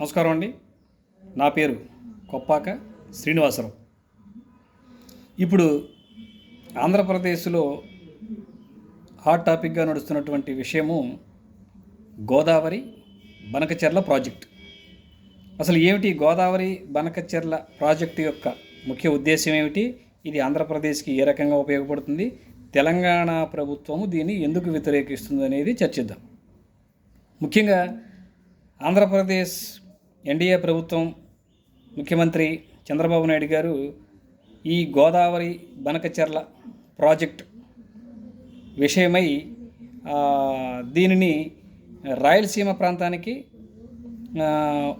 నమస్కారం అండి. నా పేరు కొప్పాక శ్రీనివాసరావు. ఇప్పుడు ఆంధ్రప్రదేశ్లో హాట్ టాపిక్గా నడుస్తున్నటువంటి విషయము గోదావరి బనకచెర్ల ప్రాజెక్ట్. అసలు ఏమిటి గోదావరి బనకచెర్ల ప్రాజెక్టు యొక్క ముఖ్య ఉద్దేశం ఏమిటి? ఇది ఆంధ్రప్రదేశ్కి ఏ రకంగా ఉపయోగపడుతుంది? తెలంగాణ ప్రభుత్వము దీన్ని ఎందుకు వ్యతిరేకిస్తుంది అనేది చర్చిద్దాం. ముఖ్యంగా ఆంధ్రప్రదేశ్ ఎన్డీఏ ప్రభుత్వం ముఖ్యమంత్రి చంద్రబాబు నాయుడు గారు ఈ గోదావరి బనకచెర్ల ప్రాజెక్ట్ విషయమై దీనిని రాయలసీమ ప్రాంతానికి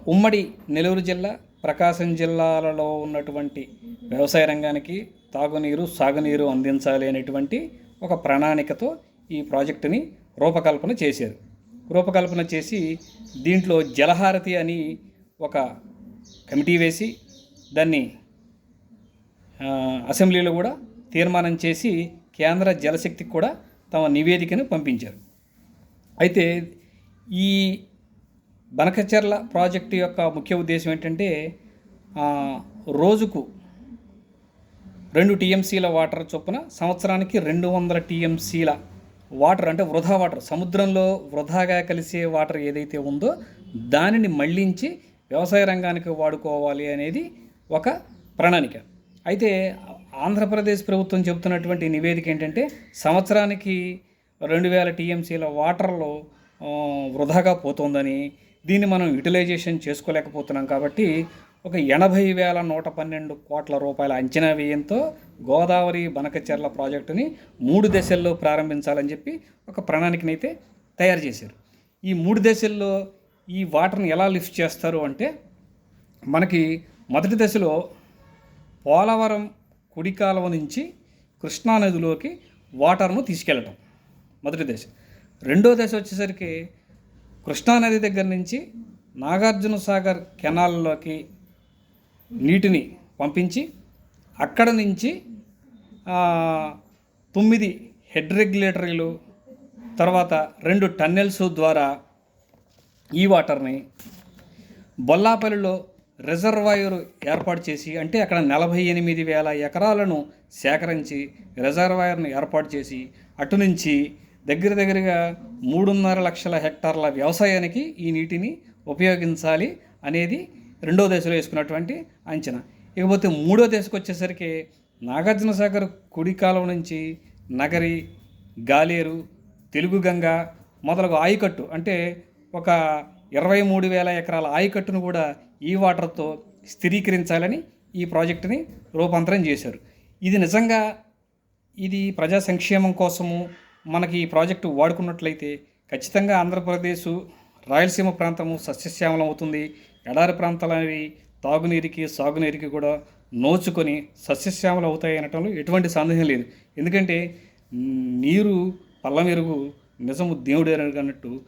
ఉమ్మడి నెల్లూరు జిల్లా ప్రకాశం జిల్లాలలో ఉన్నటువంటి వ్యవసాయ రంగానికి తాగునీరు సాగునీరు అందించాలి అనేటువంటి ఒక ప్రణాళికతో ఈ ప్రాజెక్టుని రూపకల్పన చేశారు. రూపకల్పన చేసి దీంట్లో జలహారతి అని ఒక కమిటీ వేసి దాన్ని అసెంబ్లీలో కూడా తీర్మానం చేసి కేంద్ర జలశక్తికి కూడా తమ నివేదికను పంపించారు. అయితే ఈ బనకచర్ల ప్రాజెక్టు యొక్క ముఖ్య ఉద్దేశం ఏంటంటే రోజుకు రెండు టీఎంసీల వాటర్ చొప్పున సంవత్సరానికి రెండు వందల టీఎంసీల వాటర్ అంటే వృధా వాటర్ సముద్రంలో వృధాగా కలిసే వాటర్ ఏదైతే ఉందో దానిని మళ్ళించి వ్యవసాయ రంగానికి వాడుకోవాలి అనేది ఒక ప్రణాళిక. అయితే ఆంధ్రప్రదేశ్ ప్రభుత్వం చెబుతున్నటువంటి నివేదిక ఏంటంటే సంవత్సరానికి రెండు వేల టీఎంసీల వాటర్లో వృధాగా పోతుందని దీన్ని మనం యూటిలైజేషన్ చేసుకోలేకపోతున్నాం కాబట్టి ఒక ఎనభై వేల నూట పన్నెండు కోట్ల రూపాయల అంచనా వ్యయంతో గోదావరి బనకచెర్ల ప్రాజెక్టుని మూడు దశల్లో ప్రారంభించాలని చెప్పి ఒక ప్రణాళికనైతే తయారు చేశారు. ఈ మూడు దశల్లో ఈ వాటర్ని ఎలా లిఫ్ట్ చేస్తారు అంటే మనకి మొదటి దశలో పోలవరం కుడి కాలువ నుంచి కృష్ణానదిలోకి వాటర్ను తీసుకెళ్ళటం. మొదటి దశ. రెండో దశ వచ్చేసరికి కృష్ణానది దగ్గర నుంచి నాగార్జున సాగర్ కెనాల్లోకి నీటిని పంపించి అక్కడ నుంచి తొమ్మిది హెడ్ రెగ్యులేటరీలు తర్వాత రెండు టన్నెల్స్ ద్వారా ఈ వాటర్ని బొల్లాపల్లిలో రిజర్వాయర్ ఏర్పాటు చేసి అంటే అక్కడ నలభై ఎనిమిది వేల ఎకరాలను సేకరించి రిజర్వాయర్ను ఏర్పాటు చేసి అటు నుంచి దగ్గర దగ్గరగా మూడున్నర లక్షల హెక్టార్ల వ్యవసాయానికి ఈ నీటిని ఉపయోగించాలి అనేది రెండో దశలో వేసుకున్నటువంటి అంచనా. ఇకపోతే మూడో దశకు వచ్చేసరికి నాగార్జున సాగర్ కుడి కాలం నుంచి నగరి గాలేరు తెలుగు గంగ మొదలగు ఆయకట్టు అంటే ఒక ఇరవై మూడు వేల ఎకరాల ఆయకట్టును కూడా ఈ వాటర్తో స్థిరీకరించాలని ఈ ప్రాజెక్టుని రూపాంతరం చేశారు. ఇది నిజంగా ఇది ప్రజా సంక్షేమం కోసము మనకి ఈ ప్రాజెక్టు వాడుకున్నట్లయితే ఖచ్చితంగా ఆంధ్రప్రదేశ్ రాయలసీమ ప్రాంతము సస్యశ్యామలం అవుతుంది. ఎడారి ప్రాంతాలవి తాగునీరుకి సాగునీరుకి కూడా నోచుకొని సస్యశ్యామలు అవుతాయి అనటంలో ఎటువంటి సందేహం లేదు. ఎందుకంటే నీరు పల్లమెరుగు నిజము దేవుడు అన్నట్టు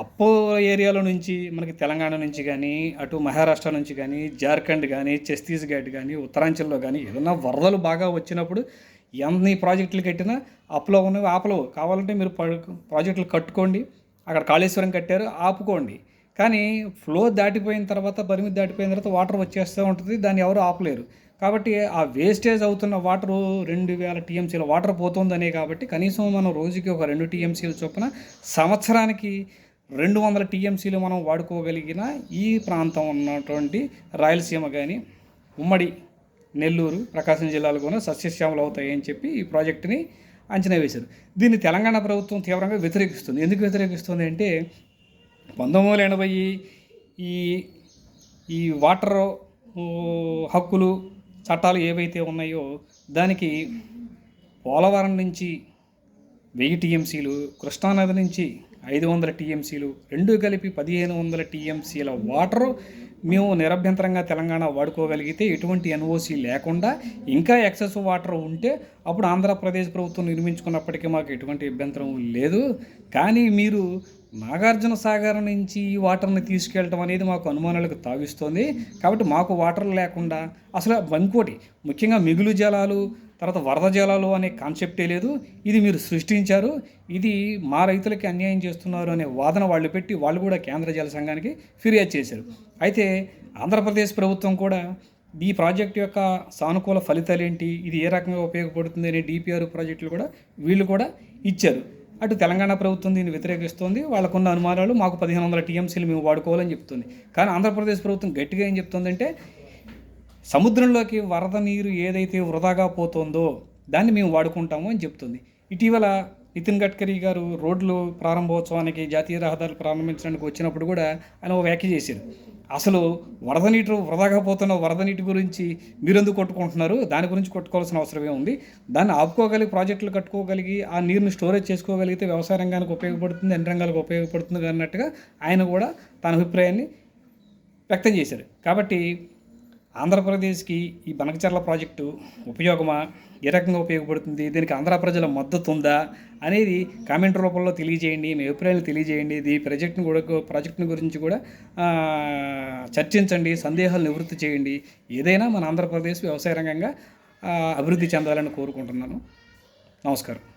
అప్పో ఏరియాలో నుంచి మనకి తెలంగాణ నుంచి కానీ అటు మహారాష్ట్ర నుంచి కానీ జార్ఖండ్ కానీ ఛత్తీస్గఢ్ కానీ ఉత్తరాంచల్లో కానీ ఏదైనా వరదలు బాగా వచ్చినప్పుడు ఎన్ని ప్రాజెక్టులు కట్టినా అప్లో ఉన్నవి ఆపలవు. కావాలంటే మీరు ప్రాజెక్టులు కట్టుకోండి అక్కడ కాళేశ్వరం కట్టారు ఆపుకోండి. కానీ ఫ్లో దాటిపోయిన తర్వాత పరిమితి దాటిపోయిన తర్వాత వాటర్ వచ్చేస్తూ ఉంటుంది దాన్ని ఎవరు ఆపలేరు. కాబట్టి ఆ వేస్టేజ్ అవుతున్న వాటర్ రెండు వేల టీఎంసీల వాటర్ పోతుందనే కాబట్టి కనీసం మనం రోజుకి ఒక రెండు టీఎంసీల చొప్పున సంవత్సరానికి రెండు వందల టీఎంసీలు మనం వాడుకోగలిగిన ఈ ప్రాంతం ఉన్నటువంటి రాయలసీమ కానీ ఉమ్మడి నెల్లూరు ప్రకాశం జిల్లాలు కూడా సస్యశ్యామలు అవుతాయని చెప్పి ఈ ప్రాజెక్టుని అంచనా వేశారు. దీన్ని తెలంగాణ ప్రభుత్వం తీవ్రంగా వ్యతిరేకిస్తుంది. ఎందుకు వ్యతిరేకిస్తుంది అంటే పంతొమ్మిది వందల ఎనభై ఈ ఈ వాటర్ హక్కులు చట్టాలు ఏవైతే ఉన్నాయో దానికి పోలవరం నుంచి వెయ్యి టీఎంసీలు కృష్ణానది నుంచి ఐదు వందల టీఎంసీలు రెండు కలిపి పదిహేను వందల టీఎంసీల వాటరు మేము నిరభ్యంతరంగా తెలంగాణ వాడుకోగలిగితే ఎటువంటి ఎన్ఓసి లేకుండా ఇంకా ఎక్సెస్ వాటర్ ఉంటే అప్పుడు ఆంధ్రప్రదేశ్ ప్రభుత్వం నిర్మించుకున్నప్పటికీ మాకు ఎటువంటి అభ్యంతరం లేదు. కానీ మీరు నాగార్జున సాగర్ నుంచి ఈ వాటర్ని తీసుకెళ్ళటం అనేది మాకు అనుమానాలకు తావిస్తోంది. కాబట్టి మాకు వాటర్ లేకుండా అసలు ఇంకోటి ముఖ్యంగా మిగులు జలాలు తర్వాత వరద జలాలు అనే కాన్సెప్టే లేదు. ఇది మీరు సృష్టించారు. ఇది మా రైతులకి అన్యాయం చేస్తున్నారు అనే వాదన వాళ్ళు పెట్టి వాళ్ళు కూడా కేంద్ర జల సంఘానికి ఫిర్యాదు చేశారు. అయితే ఆంధ్రప్రదేశ్ ప్రభుత్వం కూడా ఈ ప్రాజెక్ట్ యొక్క సానుకూల ఫలితాలు ఏంటి? ఇది ఏ రకంగా ఉపయోగపడుతుంది అనే డిపిఆర్ ప్రాజెక్టులు కూడా వీళ్ళు కూడా ఇచ్చారు. అటు తెలంగాణ ప్రభుత్వం దీన్ని వ్యతిరేకిస్తోంది. వాళ్ళకున్న అనుమానాలు మాకు పదిహేను వందల టీఎంసీలు మేము వాడుకోవాలని చెప్తుంది. కానీ ఆంధ్రప్రదేశ్ ప్రభుత్వం గట్టిగా ఏం చెప్తుందంటే సముద్రంలోకి వరద నీరు ఏదైతే వృధాగా పోతుందో దాన్ని మేము వాడుకుంటాము అని చెప్తుంది. ఇటీవల నితిన్ గడ్కరీ గారు రోడ్లు ప్రారంభోత్సవానికి జాతీయ రహదారులు ప్రారంభించడానికి వచ్చినప్పుడు కూడా ఆయన ఒక వ్యాఖ్య చేశారు. అసలు వరద నీటి వృధాగా పోతున్న వరద నీటి గురించి మీరెందుకు కొట్టుకుంటున్నారు? దాని గురించి కొట్టుకోవాల్సిన అవసరమే ఉంది దాన్ని ఆపుకోగలిగి ప్రాజెక్టులు కట్టుకోగలిగి ఆ నీరుని స్టోరేజ్ చేసుకోగలిగితే వ్యవసాయ రంగానికి ఉపయోగపడుతుంది అన్ని రంగాలకు ఉపయోగపడుతుంది అన్నట్టుగా ఆయన కూడా తన అభిప్రాయాన్ని వ్యక్తం చేశారు. కాబట్టి ఆంధ్రప్రదేశ్కి ఈ బనకచర్ల ప్రాజెక్టు ఉపయోగమా? ఏ రకంగా ఉపయోగపడుతుంది? దీనికి ఆంధ్ర ప్రజల మద్దతు ఉందా? అనేది కామెంట్ రూపంలో తెలియజేయండి. మీ అభిప్రాయాలు తెలియజేయండి. ఈ ప్రాజెక్టును కూడా ప్రాజెక్టుని గురించి కూడా చర్చించండి. సందేహాలు నివృత్తి చేయండి. ఏదైనా మన ఆంధ్రప్రదేశ్ వ్యవసాయ రంగంగా అభివృద్ధి చెందాలని కోరుకుంటున్నాను. నమస్కారం.